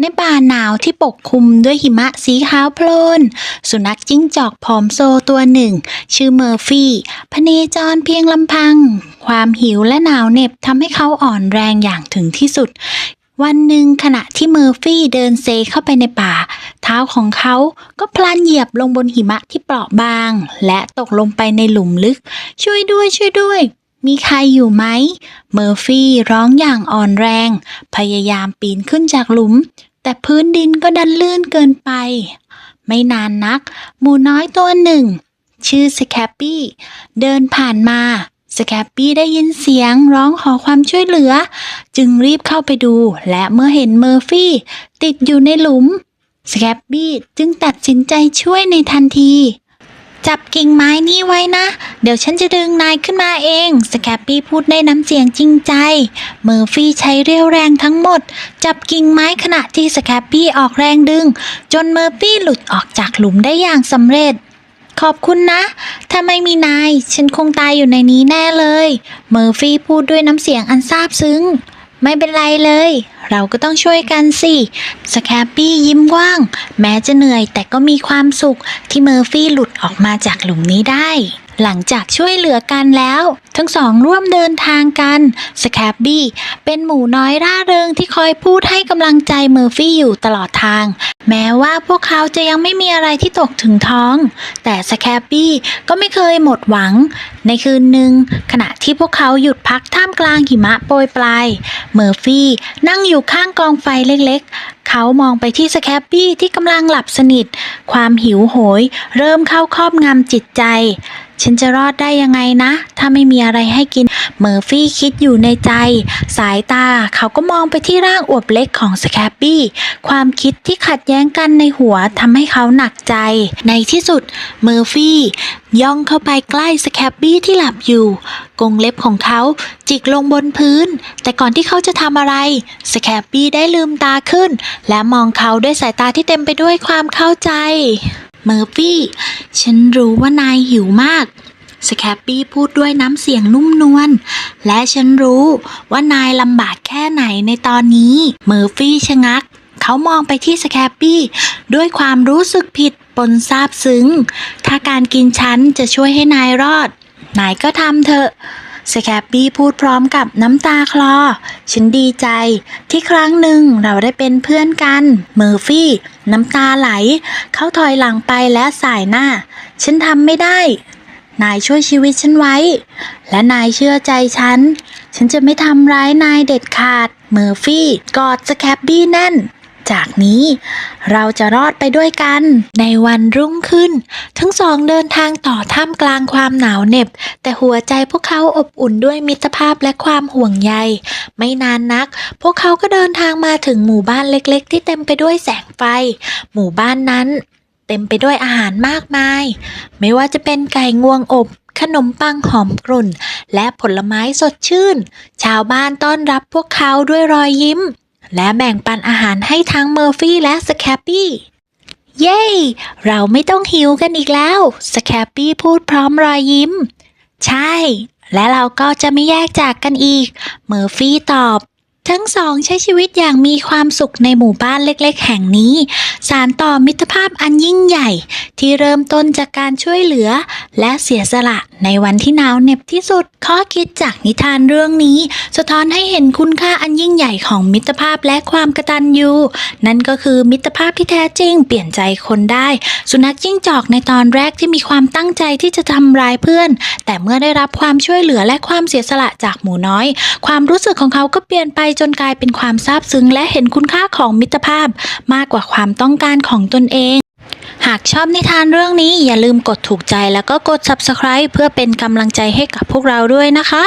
ในป่าหนาวที่ปกคลุมด้วยหิมะสีขาวโพลน สุนัขจิ้งจอกผอมโซตัวหนึ่ง ชื่อเมอร์ฟี่พเนจรเพียงลำพัง ความหิวและหนาวเหน็บทำให้เขาอ่อนแรงอย่างถึงที่สุด วันหนึ่งขณะที่เมอร์ฟี่เดินเซเข้าไปในป่า เท้าของเขาก็พลันเหยียบลงบนหิมะที่เปราะบาง และตกลงไปในหลุมลึก ช่วยด้วยช่วยด้วยมีใครอยู่ไหม เมอร์ฟี่ร้องอย่างอ่อนแรง พยายามปีนขึ้นจากหลุม แต่พื้นดินก็ดันลื่นเกินไป ไม่นานนัก หมูน้อยตัวหนึ่ง ชื่อสแคปปี้ เดินผ่านมาสแคปปี้ได้ยินเสียงร้องขอความช่วยเหลือ จึงรีบเข้าไปดู และเมื่อเห็นเมอร์ฟี่ติดอยู่ในหลุมสแคปปี้จึงตัดสินใจช่วยในทันที จับกิ่งไม้นี้ไว้นะ เดี๋ยวฉันจะดึงนายขึ้นมาเอง สแคปปี้พูดได้น้ำเสียงจริงใจ เมอร์ฟี่ใช้เรี่ยวแรงทั้งหมด จับกิ่งไม้ขณะที่สแคปปี้ออกแรงดึง จนเมอร์ฟี่หลุดออกจากหลุมได้อย่างสำเร็จ ขอบคุณนะ ถ้าไม่มีนาย ฉันคงตายอยู่ในนี้แน่เลย เมอร์ฟี่พูดด้วยน้ำเสียงอันซาบซึ้ง ไม่เป็นไรเลย เราก็ต้องช่วยกันสิสแคปปี้ยิ้มกว้าง แม้จะเหนื่อยแต่ก็มีความสุขที่เมอร์ฟี่หลุดออกมาจากหลุมนี้ได้ หลังจากช่วยเหลือกันแล้ว ทั้งสองร่วมเดินทางกันสแคปบี้เป็นหมูน้อยร่าเริงที่คอยพูดให้กำลังใจเมอร์ฟี่อยู่ตลอดทาง แม้ว่าพวกเขาจะยังไม่มีอะไรที่ตกถึงท้อง แต่สแคปปี้ก็ไม่เคยหมดหวัง ในคืนหนึ่งขณะที่พวกเขาหยุดพักท่ามกลางหิมะโปรยปลาย เมอร์ฟี่นั่งอยู่ข้างกองไฟเล็กๆ เขามองไปที่สแคปปี้ที่กำลังหลับสนิท ความหิวโหย เริ่มเข้าครอบงำจิตใจ ฉันจะรอดได้ยังไงนะ ถ้าไม่มีอะไรให้กิน เมอร์ฟี่คิดอยู่ในใจ สายตาเขาก็มองไปที่ร่างอวบเล็กของสแคปปี้ความคิดที่ขัดแย้งกันในหัวทำให้เขาหนักใจ ในที่สุด เมอร์ฟี่ ย่องเข้าไปใกล้สแคปปี้ที่หลับอยู่ กงเล็บของเขาจิกลงบนพื้น แต่ก่อนที่เขาจะทำอะไร สแคปปี้ได้ลืมตาขึ้น และมองเขาด้วยสายตาที่เต็มไปด้วยความเข้าใจเมอร์ฟี่ ฉันรู้ว่านายหิวมาก สแคปปี้พูดด้วยน้ำเสียงนุ่มนวล และฉันรู้ว่านายลำบากแค่ไหนในตอนนี้ เมอร์ฟี่ชะงัก เขามองไปที่สแคปปี้ด้วยความรู้สึกผิด ปนซาบซึ้ง ถ้าการกินฉันจะช่วยให้นายรอด นายก็ทำเถอะสแคปปี้พูดพร้อมกับน้ำตาคลอ ฉันดีใจ ที่ครั้งหนึ่งเราได้เป็นเพื่อนกัน เมอร์ฟี่ น้ำตาไหล เขาถอยหลังไปและสายหน้า ฉันทำไม่ได้ นายช่วยชีวิตฉันไว้ และนายเชื่อใจฉัน ฉันจะไม่ทำร้ายนายเด็ดขาด เมอร์ฟี่ กอดสแคปบี้แน่น จากนี้ เราจะรอดไปด้วยกัน ในวันรุ่งขึ้น ทั้งสองเดินทางต่อท่ามกลางความหนาวเหน็บ แต่หัวใจพวกเขาอบอุ่นด้วยมิตรภาพและความห่วงใย ไม่นานนัก พวกเขาก็เดินทางมาถึงหมู่บ้านเล็กๆ ที่เต็มไปด้วยแสงไฟ หมู่บ้านนั้น เต็มไปด้วยอาหารมากมาย ไม่ว่าจะเป็นไก่งวงอบขนมปังหอมกรุ่น และผลไม้สดชื่น ชาวบ้านต้อนรับพวกเขาด้วยรอยยิ้ม และแบ่งปันอาหารให้ทั้งเมอร์ฟี่และสแคปปี้ เย้ เราไม่ต้องหิวกันอีกแล้ว สแคปปี้พูดพร้อมรอยยิ้ม ใช่ และเราก็จะไม่แยกจากกันอีก เมอร์ฟี่ตอบ ทั้งสองใช้ชีวิตอย่างมีความสุขในหมู่บ้านเล็กๆ แห่งนี้ สารต่อมิตรภาพอันยิ่งใหญ่ ที่เริ่มต้นจากการช่วยเหลือ และเสียสละ ในวันที่หนาวเหน็บที่สุด ข้อคิดจากนิทานเรื่องนี้ สะท้อนให้เห็นคุณค่าอันยิ่งใหญ่ของมิตรภาพและความกตัญญูนั่นก็คือมิตรภาพที่แท้จริง เปลี่ยนใจคนได้ สุนัขจิ้งจอกในตอนแรกที่มีความตั้งใจที่จะทำร้ายเพื่อน แต่เมื่อได้รับความช่วยเหลือและความเสียสละจากหมูน้อย ความรู้สึกของเขาก็เปลี่ยนไปจนกลายเป็นความซาบซึ้งและเห็นคุณค่าของมิตรภาพ มากกว่าความต้องการของตนเองากชอบนิทานเรื่องนี้อย่าลืมกดถูกใจแล้วก็กด subscribe เพื่อเป็นกำลังใจให้กับพวกเราด้วยนะคะ